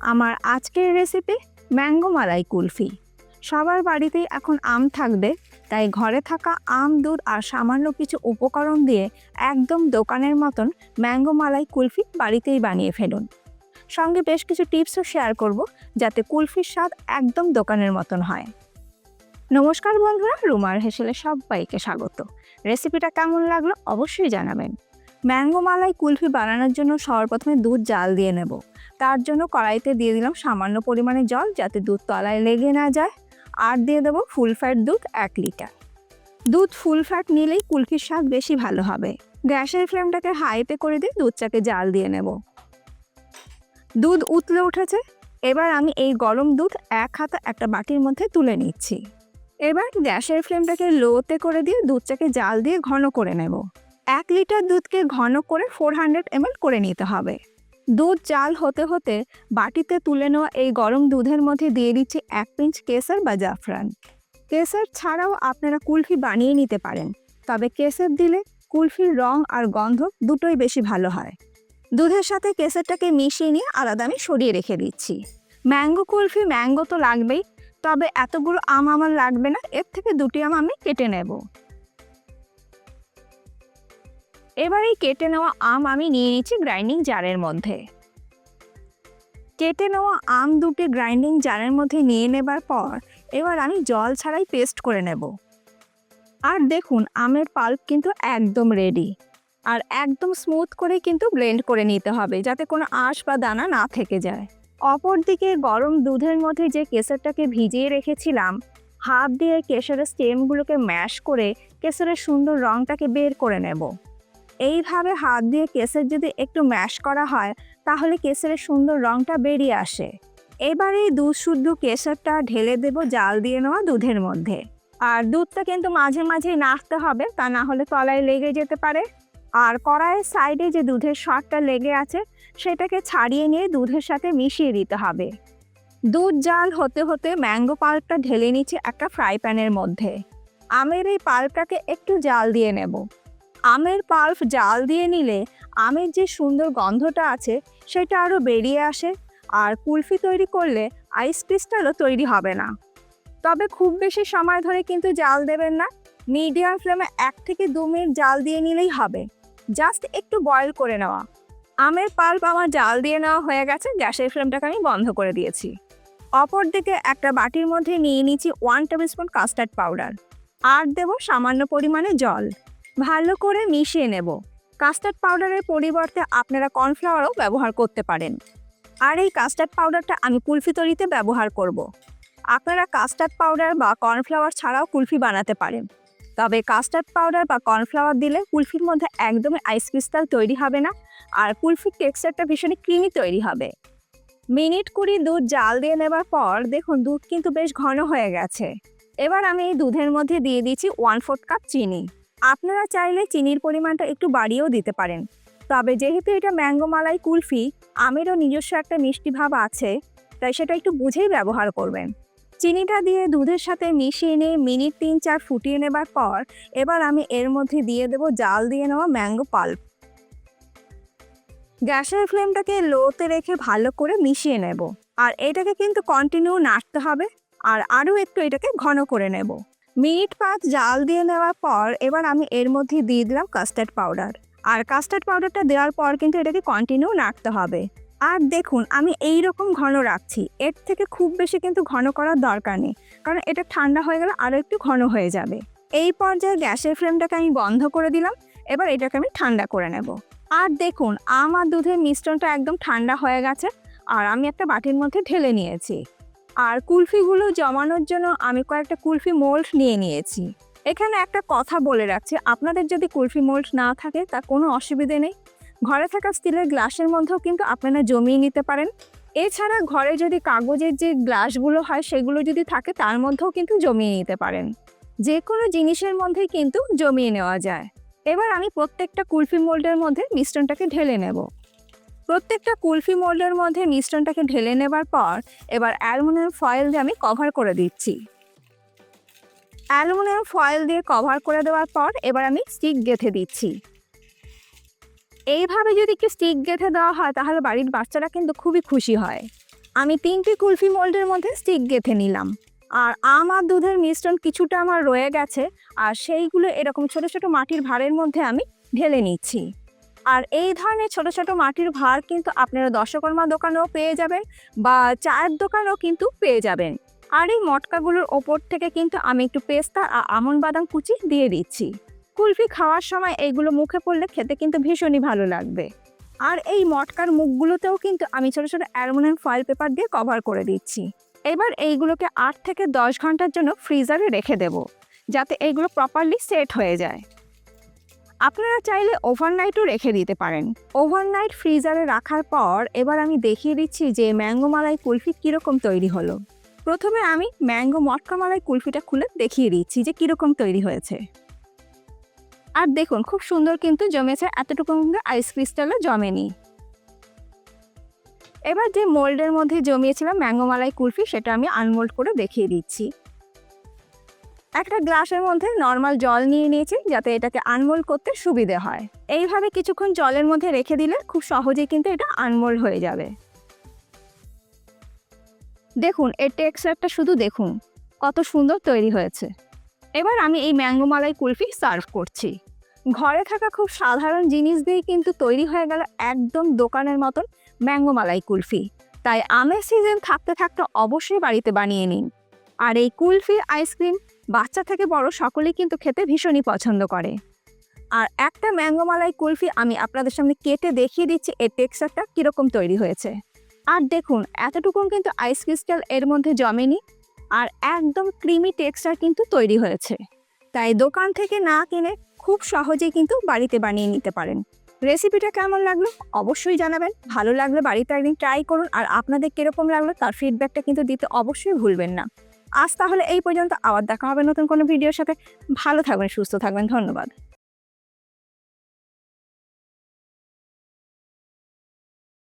আমার আজকের recipe mango মালাই কুলফি সবার বাড়িতেই এখন আম থাকবে, তাই ঘরে থাকা আম, দুধ আর সামান্য কিছু উপকরণ দিয়ে একদম দোকানের মতন ম্যাঙ্গো মালাই কুলফি বাড়িতেই বানিয়ে ফেলুন। সঙ্গে বেশ কিছু টিপসও শেয়ার করব, যাতে কুলফির স্বাদ একদম দোকানের মতন হয়। নমস্কার বন্ধুরা, রুমার হেসেলে সবাইকে স্বাগত। রেসিপিটা কেমন লাগল অবশ্যই জানাবেন। ম্যাঙ্গো মালাই কুলফি বানানোর জন্য সর্বপ্রথমে দুধ জাল দিয়ে নেব। তার জন্য কড়াইতে দিয়ে দিলাম সামান্য পরিমাণে জল যাতে দুধ তলায় লেগে না যায়। আর দিয়ে দেবো ফুল ফ্যাট দুধ এক লিটার। দুধ ফুল ফ্যাট নিলেই কুলফির স্বাদ বেশি ভালো হবে। গ্যাসের ফ্লেমটাকে হাইতে করে দিয়ে দুধটাকে জাল দিয়ে নেব। দুধ উতলে উঠেছে। এবার আমি এই গরম দুধ এক হাতে একটা বাটির মধ্যে তুলে নিচ্ছি। এবার গ্যাসের ফ্লেমটাকে লোতে করে দিয়ে দুধটাকে জাল দিয়ে ঘন করে নেব। এক লিটার দুধকে ঘন করে ফোর হান্ড্রেড এমএল করে নিতে হবে। দুধ জাল হতে হতে বাটিতে তুলে নেওয়া এই গরম দুধের মধ্যে দিয়ে দিচ্ছি এক পিঞ্চ কেসার বা জাফরান। কেসার ছাড়াও আপনারা কুলফি বানিয়ে নিতে পারেন, তবে কেসার দিলে কুলফির রং আর গন্ধ দুটোই বেশি ভালো হয়। দুধের সাথে কেসারটাকে মিশিয়ে নিয়ে আলাদা আমি সরিয়ে রেখে দিচ্ছি। ম্যাঙ্গো কুলফি ম্যাঙ্গো তো লাগবেই, তবে এতগুলো আম আমার লাগবে না, এর থেকে দুটি আম আমি কেটে নেব। এবার এই কেটে নেওয়া আম আমি নিয়ে নিচ্ছি গ্রাইন্ডিং জারের মধ্যে। কেটে নেওয়া আম দুটি গ্রাইন্ডিং জারের মধ্যে নিয়ে নেবার পর এবার আমি জল ছাড়াই পেস্ট করে নেব। আর দেখুন, আমের পাল্প কিন্তু একদম রেডি আর একদম স্মুথ করে কিন্তু ব্লেন্ড করে নিতে হবে, যাতে কোনো আঁশ বা দানা না থেকে যায়। অপরদিকে গরম দুধের মধ্যে যে কেসারটাকে ভিজিয়ে রেখেছিলাম, হাত দিয়ে কেশরের স্টেমগুলোকে ম্যাশ করে কেশরের সুন্দর রঙটাকে বের করে নেব। এইভাবে হাত দিয়ে কেসের যদি একটু ম্যাশ করা হয়, তাহলে কেসরের সুন্দর রঙটা বেরিয়ে আসে। এবার এই দুধ শুদ্ধ কেশরটা ঢেলে দেব জাল দিয়ে নেওয়া দুধের মধ্যে। আর দুধটা কিন্তু মাঝে মাঝে নাড়তে হবে, তা না হলে তলায় লেগে যেতে পারে। আর কড়াইয়ের সাইডে যে দুধের শটটা লেগে আছে, সেটাকে ছাড়িয়ে নিয়ে দুধের সাথে মিশিয়ে দিতে হবে। দুধ জাল হতে হতে ম্যাঙ্গো পাল্পটা ঢেলে নিচ্ছি একটা ফ্রাই প্যানের মধ্যে। আমের এই পাল্পটাকে একটু জাল দিয়ে নেব। আমের পাল্প জাল দিয়ে নিলে আমের যে সুন্দর গন্ধটা আছে, সেটা আরও বেরিয়ে আসে। আর কুলফি তৈরি করলে আইস ক্রিস্টালও তৈরি হবে না। তবে খুব বেশি সময় ধরে কিন্তু জাল দেবেন না। মিডিয়াম ফ্লেমে এক থেকে দু মিনিট জাল দিয়ে নিলেই হবে। জাস্ট একটু বয়েল করে নেওয়া। আমের পাল্প আমার জাল দিয়ে নেওয়া হয়ে গেছে, গ্যাসের ফ্লেমটাকে আমি বন্ধ করে দিয়েছি। অপরদিকে একটা বাটির মধ্যে নিয়ে নিচ্ছি one tablespoon custard powder আর দেবো সামান্য পরিমাণে জল। ভালো করে মিশিয়ে নেব। কাস্টার্ড পাউডারের পরিবর্তে আপনারা কর্নফ্লাওয়ারও ব্যবহার করতে পারেন। আর এই কাস্টার্ড পাউডারটা আমি কুলফি তৈরিতে ব্যবহার করব। আপনারা কাস্টার্ড পাউডার বা কর্নফ্লাওয়ার ছাড়াও কুলফি বানাতে পারেন। তবে কাস্টার্ড পাউডার বা কর্নফ্লাওয়ার দিলে কুলফির মধ্যে একদমই আইস ক্রিস্টাল তৈরি হবে না আর কুলফির টেক্সচারটা ভীষণই ক্রিমি তৈরি হবে। মিনিট কুড়ি দুধ জাল দিয়ে নেবার পর দেখুন দুধ কিন্তু বেশ ঘন হয়ে গেছে। এবার আমি এই দুধের মধ্যে দিয়ে দিচ্ছি ওয়ান ফোর্থ কাপ চিনি। আপনারা চাইলে চিনির পরিমাণটা একটু বাড়িয়েও দিতে পারেন। তবে যেহেতু এটা ম্যাঙ্গো মালাই কুলফি, আমেরও নিজস্ব একটা মিষ্টি ভাব আছে, তাই সেটা একটু বুঝেই ব্যবহার করবেন। চিনিটা দিয়ে দুধের সাথে মিশিয়ে নিয়ে মিনিট তিন চার ফুটিয়ে নেবার পর, এবার আমি এর মধ্যে দিয়ে দেব জাল দিয়ে নেওয়া ম্যাঙ্গো পাল্প। গ্যাসের ফ্লেমটাকে লোতে রেখে ভালো করে মিশিয়ে নেব। আর এটাকে কিন্তু কন্টিনিউ নাড়তে হবে, আর আরও একটু এটাকে ঘন করে নেব। মিনিট পাঁচ জাল দিয়ে নেওয়ার পর এবার আমি এর মধ্যে দিয়ে দিলাম কাস্টার্ড পাউডার আর কাস্টার্ড পাউডারটা দেওয়ার পর কিন্তু এটাকে কন্টিনিউ রাখতে হবে। আর দেখুন, আমি এই রকম ঘন রাখছি। এর থেকে খুব বেশি কিন্তু ঘন করার দরকার নেই। কারণ এটা ঠান্ডা হয়ে গেলে আরও একটু ঘন হয়ে যাবে। এই পর্যায়ে গ্যাসের ফ্লেমটাকে আমি বন্ধ করে দিলাম। এবার এটাকে আমি ঠান্ডা করে নেব। আর দেখুন আম আর দুধের মিশ্রণটা একদম ঠান্ডা হয়ে গেছে। আর আমি একটা বাটির মধ্যে ঢেলে নিয়েছি। আর কুলফিগুলো জমানোর জন্য আমি কয়েকটা কুলফি মোল্ড নিয়ে নিয়েছি। এখানে একটা কথা বলে রাখছি, আপনাদের যদি কুলফি মোল্ড না থাকে, তা কোনো অসুবিধে নেই। ঘরে থাকা স্টিলের গ্লাসের মধ্যেও কিন্তু আপনারা জমিয়ে নিতে পারেন। এছাড়া ঘরে যদি কাগজের যে গ্লাসগুলো হয়, সেগুলো যদি থাকে, তার মধ্যেও কিন্তু জমিয়ে নিতে পারেন। যে কোনো জিনিসের মধ্যেই কিন্তু জমিয়ে নেওয়া যায়। এবার আমি প্রত্যেকটা কুলফি মোল্ডের মধ্যে মিশ্রণটাকে ঢেলে নেব। প্রত্যেকটা কুলফি মোল্ডের মধ্যে মিশ্রণটাকে ঢেলে নেবার পর এবার অ্যালুমিনিয়াম ফয়েল দিয়ে আমি কভার করে দিচ্ছি। অ্যালুমিনিয়াম ফয়েল দিয়ে কভার করে দেওয়ার পর এবার আমি স্টিক গেঁথে দিচ্ছি। এইভাবে যদি একটু স্টিক গেঁথে দেওয়া হয় তাহলে বাড়ির বাচ্চারা কিন্তু খুবই খুশি হয়। আমি তিনটি কুলফি মোল্ডের মধ্যে স্টিক গেঁথে নিলাম। আর আম আর দুধের মিশ্রণ কিছুটা আমার রয়ে গেছে, আর সেইগুলো এরকম ছোট ছোট মাটির ভাঁড়ের মধ্যে আমি ঢেলে নিচ্ছি। আর এই ধরনের ছোট ছোট মাটির ভার কিন্তু আপনারা দশকর্মা দোকানেও পেয়ে যাবেন বা চায়ের দোকানেও কিন্তু পেয়ে যাবেন। আর এই মটকাগুলোর ওপর থেকে কিন্তু আমি একটু পেস্তা আর আমন্ড বাদাম কুচি দিয়ে দিচ্ছি। কুলফি খাওয়ার সময় এইগুলো মুখে পড়লে খেতে কিন্তু ভীষণই ভালো লাগবে। আর এই মটকার মুখগুলোতেও কিন্তু আমি ছোটো ছোটো অ্যালুমিনিয়াম ফয়েল পেপার দিয়ে কভার করে দিচ্ছি। এবার এইগুলোকে আট থেকে দশ ঘণ্টার জন্য ফ্রিজারে রেখে দেব, যাতে এইগুলো প্রপারলি সেট হয়ে যায়। আপনারা চাইলে ওভারনাইটও রেখে দিতে পারেন। ওভারনাইট ফ্রিজারে রাখার পর এবার আমি দেখিয়ে দিচ্ছি যে ম্যাঙ্গো মালাই কুলফি কীরকম তৈরি হলো। প্রথমে আমি ম্যাঙ্গো মটকা মালাই কুলফিটা খুলে দেখিয়ে দিচ্ছি যে কীরকম তৈরি হয়েছে। আর দেখুন, খুব সুন্দর কিন্তু জমেছে, এতটুকু আইস ক্রিস্টালও জমেনি। এবার যে মোল্ডের মধ্যে জমিয়েছিলাম ম্যাঙ্গো মালাই কুলফি, সেটা আমি আনমোল্ড করে দেখিয়ে দিচ্ছি। একটা গ্লাসের মধ্যে নর্মাল জল নিয়ে নিয়েছি যাতে এটাকে আনমোল করতে সুবিধে হয়। এইভাবে কিছুক্ষণ জলের মধ্যে রেখে দিলে খুব সহজেই কিন্তু এটা আনমোল হয়ে যাবে। দেখুন, এর টেক্সচারটা শুধু দেখুন, কত সুন্দর তৈরি হয়েছে। এবার আমি এই ম্যাঙ্গো মালাই কুলফি সার্ভ করছি। ঘরে থাকা খুব সাধারণ জিনিস দিয়েই কিন্তু তৈরি হয়ে গেল একদম দোকানের মতন ম্যাঙ্গো মালাই কুলফি। তাই আমের সিজন থাকতে থাকতে অবশ্যই বাড়িতে বানিয়ে নিন। আর এই কুলফি আইসক্রিম বাচ্চা থেকে বড় সকলেই কিন্তু খেতে ভীষণই পছন্দ করে। আর একটা ম্যাঙ্গো মালাই কুলফি আমি আপনাদের সামনে কেটে দেখিয়ে দিচ্ছি, এর টেক্সচারটা কীরকম তৈরি হয়েছে। আর দেখুন, এতটুকুন কিন্তু আইস ক্রিস্টাল এর মধ্যে জমেনি, আর একদম ক্রিমি টেক্সচার কিন্তু তৈরি হয়েছে। তাই দোকান থেকে না কিনে খুব সহজেই কিন্তু বাড়িতে বানিয়ে নিতে পারেন। রেসিপিটা কেমন লাগল অবশ্যই জানাবেন, ভালো লাগলে বাড়িতে একদিন ট্রাই করুন, আর আপনাদের কীরকম লাগল তার ফিডব্যাকটা কিন্তু দিতে অবশ্যই ভুলবেন না। আজ তাহলে এই পর্যন্ত। আবার দেখা হবে নতুন কোনো ভিডিওর সাথে। ভালো থাকবেন, সুস্থ থাকবেন। ধন্যবাদ।